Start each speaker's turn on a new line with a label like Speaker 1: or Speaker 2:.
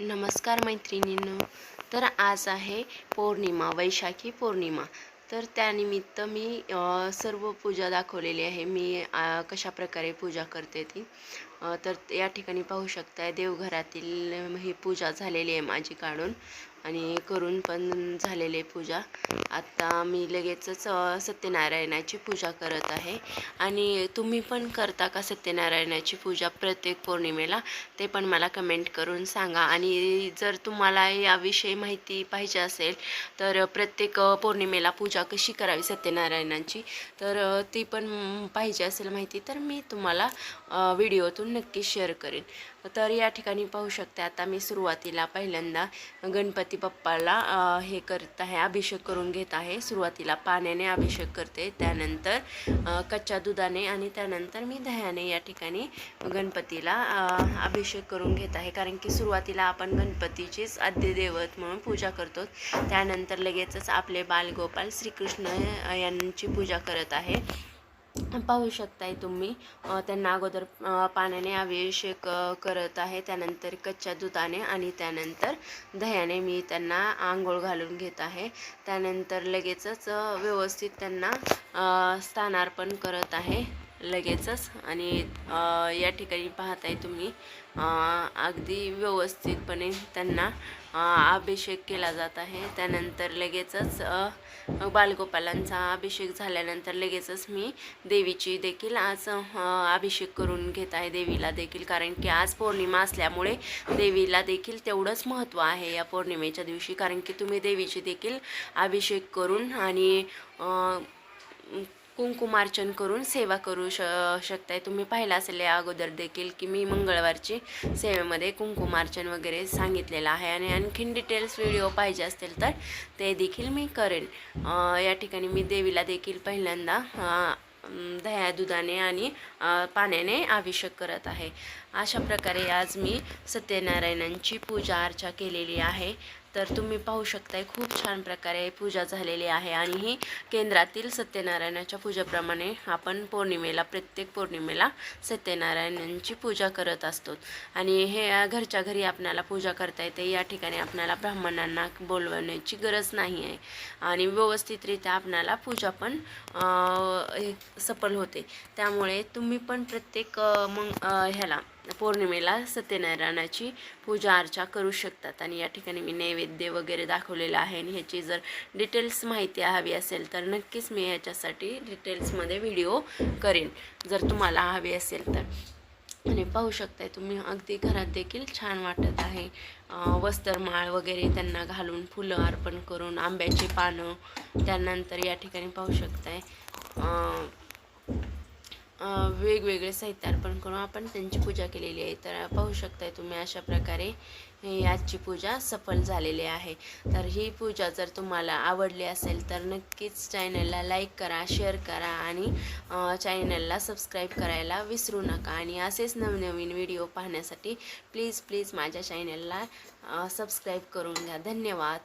Speaker 1: नमस्कार मैत्रिणींनो. तर आज आहे पौर्णिमा वैशाखी पौर्णिमा. तर त्यानिमित्त मी सर्व पूजा दाखवलेली आहे. मी कशाप्रकारे कशा प्रकारे पूजा करते ती? तर या ठिकाणी पाहू शकताय देवघरातील ही पूजा झालेली आहे माझी काढून आणि करून पण झालेली आहे पूजा. आत्ता मी लगेचच सत्यनारायणाची पूजा करत आहे. आणि तुम्ही पण करता का सत्यनारायणाची पूजा प्रत्येक पौर्णिमेला? ते पण मला कमेंट करून सांगा. आणि जर तुम्हाला याविषयी माहिती पाहिजे असेल तर प्रत्येक पौर्णिमेला पूजा कशी करावी सत्यनारायणाची? तर ती पण पाहिजे असेल माहिती तर मी तुम्हाला व्हिडिओतून व्हिडिओतून नक्की शेअर करेन. तर या ठिकाणी पाहू शकते आता मी सुरुवातीला पहिल्यांदा गणपती बाप्पाला हे करत आहे अभिषेक करून घेत आहे. सुरुवातीला पाण्याने अभिषेक करते त्यानंतर कच्च्या दुधाने आणि त्यानंतर मी दह्याने या ठिकाणी गणपतीला अभिषेक करून घेत आहे. कारण की सुरुवातीला आपण गणपतीचीच आद्यदैवत म्हणून पूजा करतो. त्यानंतर लगेचच आपले बालगोपाल श्रीकृष्ण यांची पूजा करत आहे. पाहू शकताय तुम्ही. त्यांना अगोदर पाण्याने अभिषेक करत आहे. त्यानंतर कच्च्या दुधाने आणि त्यानंतर दह्याने मी त्यांना आंघोळ घालून घेत आहे. त्यानंतर लगेचच व्यवस्थित त्यांना स्थानार्पण करत आहे. लगेचच. आणि या ठिकाणी पाहताय तुम्ही अगदी व्यवस्थितपणे त्यांना अभिषेक केला जात आहे. त्यानंतर लगेचच बालगोपालांचा अभिषेक झाल्यानंतर लगेचच मी देवीची देखील आज अभिषेक करून घेत आहे देवीला देखील. कारण की आज पौर्णिमा असल्यामुळे देवीला देखील तेवढंच महत्त्व आहे या पौर्णिमेच्या दिवशी. कारण की तुम्ही देवीची देखील अभिषेक करून आणि कुंकुमार्चन करून सेवा करू श शकताय. तुम्ही पाहिलं असेल या अगोदर देखील की मी मंगळवारची सेवेमध्ये कुंकुमार्चन वगैरे सांगितलेलं आहे आणि आणखीन डिटेल्स व्हिडिओ पाहिजे असतील तर ते देखील मी करेन. या ठिकाणी मी देवीला देखील पहिल्यांदा दह्या दुधाने आणि पाण्याने अभिषेक करत आहे. अशा प्रकारे आज मी सत्यनारायणांची पूजा अर्चा केलेली आहे. तर तुम्ही पाहू शकताय खूप छान प्रकारे पूजा झालेली आहे आणि ही केंद्रातील सत्यनारायणाच्या पूजेप्रमाणे आपण पौर्णिमेला प्रत्येक पौर्णिमेला सत्यनारायणांची पूजा करत असतो. आणि हे घरच्या घरी आपणाला पूजा करता येते. या ठिकाणी आपल्याला ब्राह्मणांना बोलवण्याची गरज नाही आहे. आणि व्यवस्थितरित्या आपणाला पूजा पण हे सफल होते. त्यामुळे तुम्ही पण प्रत्येक मग ह्याला पौर्णिमेला सत्यनारायणाची पूजा अर्चा करू शकतात. आणि या ठिकाणी मी नैवेद्य वगैरे दाखवलेलं आहे. आणि ह्याची जर डिटेल्स माहिती हवी असेल तर नक्कीच मी ह्याच्यासाठी डिटेल्समध्ये व्हिडिओ करेन जर तुम्हाला हवी असेल तर. आणि पाहू शकताय तुम्ही अगदी घरात देखील छान वाटत आहे. वस्त्रमाळ वगैरे त्यांना घालून फुलं अर्पण करून आंब्याची पानं त्यानंतर या ठिकाणी पाहू शकताय. वेगवेगळे साहित्य अर्पण करून आपण त्यांची पूजा केलेली आहे. तर पाहू शकताय तुम्ही अशा प्रकारे आजची पूजा सफल झालेली आहे. तर ही पूजा जर तुम्हाला आवडली असेल तर नक्कीच चॅनलला लाईक करा शेअर करा आणि चॅनलला सबस्क्राईब करायला विसरू नका. आणि असेच नवनवीन व्हिडिओ पाहण्यासाठी प्लीज प्लीज माझ्या चॅनलला सबस्क्राईब करून घ्या. धन्यवाद.